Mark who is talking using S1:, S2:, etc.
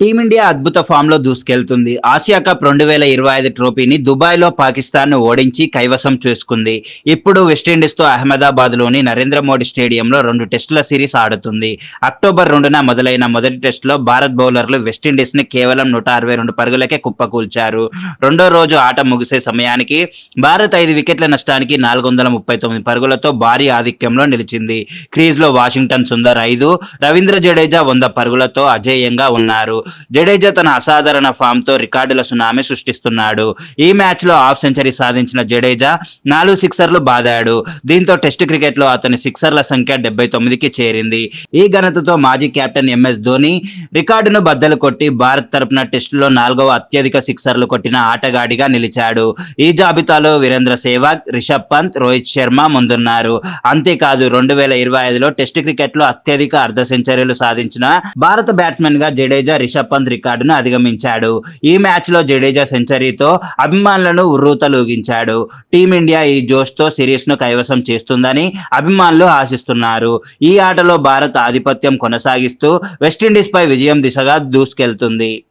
S1: Team India అద్భుత ఫామ్లో దూసుకెళ్తుంది. Asia cup రెండు వేల ఇరవై ఐదు ట్రోఫీని దుబాయ్లో పాకిస్తాన్ను ఓడించి కైవసం చేసుకుంది. ఇప్పుడు వెస్టిండీస్తో అహ్మదాబాద్లోని నరేంద్ర మోడీ స్టేడియంలో రెండు టెస్టుల సిరీస్ ఆడుతుంది. అక్టోబర్ రెండున మొదలైన మొదటి టెస్టులో భారత్ బౌలర్లు వెస్టిండీస్ని కేవలం నూట అరవై రెండు పరుగులకే కుప్పకూల్చారు. రెండో రోజు ఆట ముగిసే సమయానికి భారత్ ఐదు వికెట్ల నష్టానికి నాలుగు వందల ముప్పై తొమ్మిది పరుగులతో భారీ ఆధిక్యంలో నిలిచింది. క్రీజ్లో వాషింగ్టన్ సుందర్ ఐదు రవీంద్ర జడేజా వంద పరుగులతో అజేయంగా ఉన్నారు. జడేజా తన అసాధారణ ఫామ్తో రికార్డుల సునామీ సృష్టిస్తున్నాడు. ఈ మ్యాచ్లో హాఫ్ సెంచరీ సాధించిన జడేజా నాలుగు సిక్సర్లు బాదాడు. దీంతో టెస్ట్ క్రికెట్లో అతని సిక్సర్ల సంఖ్య డెబ్బై తొమ్మిదికి చేరింది. ఈ ఘనతతో మాజీ కెప్టెన్ ఎంఎస్ ధోని రికార్డును బద్దలు కొట్టి భారత్ తరపున టెస్టులో నాలుగవ అత్యధిక సిక్సర్లు కొట్టిన ఆటగాడిగా నిలిచాడు. ఈ జాబితాలో వీరేంద్ర సేవాగ్ రిషబ్ పంత్ రోహిత్ శర్మ ముందున్నారు. అంతేకాదు రెండు వేల ఇరవై ఐదులో టెస్ట్ క్రికెట్లో అత్యధిక అర్ధ సెంచరీలు సాధించిన భారత బ్యాట్స్మెన్గా జడేజా రిషబ్ పంత్ రికార్డును అధిగమించాడు. ఈ మ్యాచ్లో జడేజా సెంచరీతో అభిమానులను ఉర్రూతలూగించాడు. టీమిండియా ఈ జోష్తో సిరీస్ను కైవసం చేస్తుందని అభిమానులు ఆశిస్తున్నారు. ఈ ఆటలో భారత్ ఆధిపత్యం కొనసాగిస్తూ వెస్టిండీస్ పై విజయం దిశగా దూసుకెళ్తుంది.